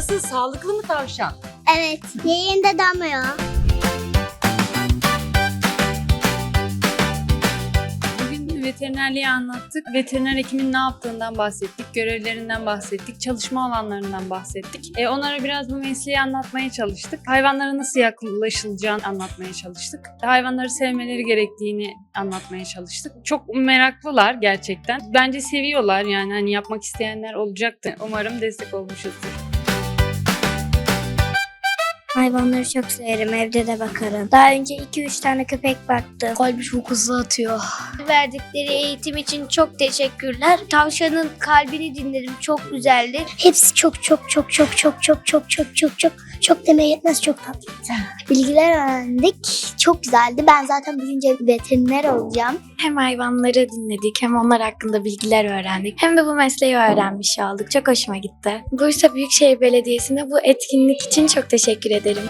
Sağlıklı mı tavşan? Evet. Yerinde damlıyor. Bugün veterinerliği anlattık. Veteriner hekimin ne yaptığından bahsettik, görevlerinden bahsettik, çalışma alanlarından bahsettik. E, onlara biraz bu mesleği anlatmaya çalıştık. Hayvanlara nasıl yaklaşılacağını anlatmaya çalıştık. Hayvanları sevmeleri gerektiğini anlatmaya çalıştık. Çok meraklılar gerçekten. Bence seviyorlar yani hani yapmak isteyenler olacaktı. Umarım destek olmuşuzdur. Hayvanları çok severim. Evde de bakarım. Daha önce 2-3 tane köpek baktım. Kalbi çok hızlı atıyor. Verdikleri eğitim için çok teşekkürler. Tavşanın kalbini dinledim. Çok güzeldi. Hepsi çok çok çok çok çok çok çok çok çok çok çok demeye yetmez çok tatlı. Bilgiler öğrendik. Çok güzeldi. Ben zaten büyüyünce veteriner olacağım. Hem hayvanları dinledik hem onlar hakkında bilgiler öğrendik. Hem de bu mesleği öğrenmiş olduk. Çok hoşuma gitti. Bursa Büyükşehir Belediyesi'ne bu etkinlik için çok teşekkür ederim.